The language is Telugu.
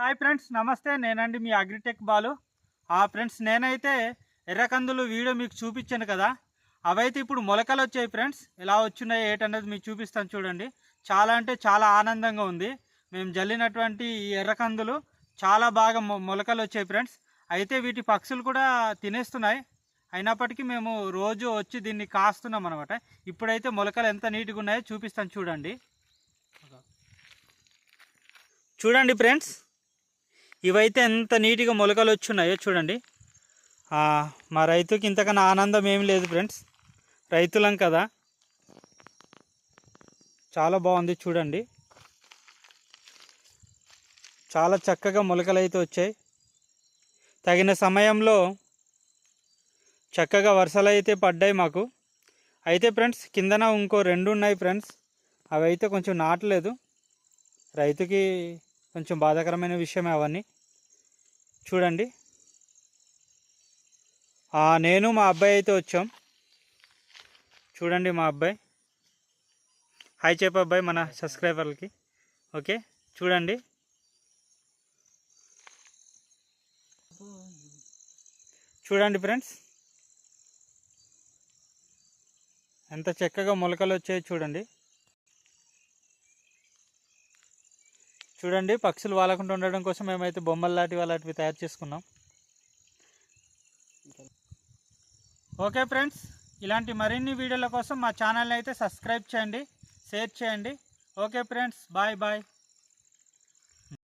హాయ్ ఫ్రెండ్స్ నమస్తే. నేనండి మీ అగ్రిటెక్ బాలు. ఆ ఫ్రెండ్స్ నేనైతే ఎర్రకందులు వీడియో మీకు చూపించాను కదా. అవైతే ఇప్పుడు మొలకలు వచ్చాయి ఫ్రెండ్స్. ఎలా వచ్చినాయి ఏంటనేది మీకు చూపిస్తాను చూడండి. చాలా అంటే చాలా ఆనందంగా ఉంది. మేము జల్లినటువంటి ఈ ఎర్రకందులు చాలా బాగా మొ- మొలకలు వచ్చాయి ఫ్రెండ్స్. అయితే వీటి పక్షులు కూడా తినేస్తున్నాయి. అయినప్పటికీ మేము రోజు వచ్చి దీన్ని కాస్తున్నాం అనమాట ఇప్పుడైతే మొలకలు ఎంత నీట్గా ఉన్నాయో చూపిస్తాను చూడండి. చూడండి ఫ్రెండ్స్. ఇవైతే ఎంత నీట్గా మొలకలు వచ్చున్నాయో చూడండి మా రైతుకి ఇంతకన్నా ఆనందం ఏం లేదు ఫ్రెండ్స్. రైతులం కదా. చాలా బాగుంది చూడండి. చాలా చక్కగా మొలకలు అయితే వచ్చాయి. తగిన సమయంలో చక్కగా వర్షాలు అయితే పడ్డాయి మాకు. అయితే ఫ్రెండ్స్ కిందన ఇంకో రెండు ఉన్నాయి ఫ్రెండ్స్. అవి అయితే కొంచెం నాటలేదు. రైతుకి కొంచెం బాధాకరమైన విషయమే అవన్నీ. చూడండి. నేను మా అబ్బాయి అయితే వచ్చాం. చూడండి మా అబ్బాయి. హాయ్ చెప్పు అబ్బాయి మన సబ్స్క్రైబర్లకి. ఓకే చూడండి. చూడండి ఫ్రెండ్స్. ఎంత చక్కగా మొలకలు వచ్చాయో చూడండి. చూడండి పక్షులు వాలకుండా ఉండడం కోసం మేమైతే బొమ్మలు లాంటివి అలాంటివి తయారు చేసుకున్నాం. ఓకే ఫ్రెండ్స్ ఇలాంటి మరిన్ని వీడియోల కోసం మా ఛానల్ని అయితే సబ్స్క్రైబ్ చేయండి షేర్ చేయండి. Okay friends bye bye.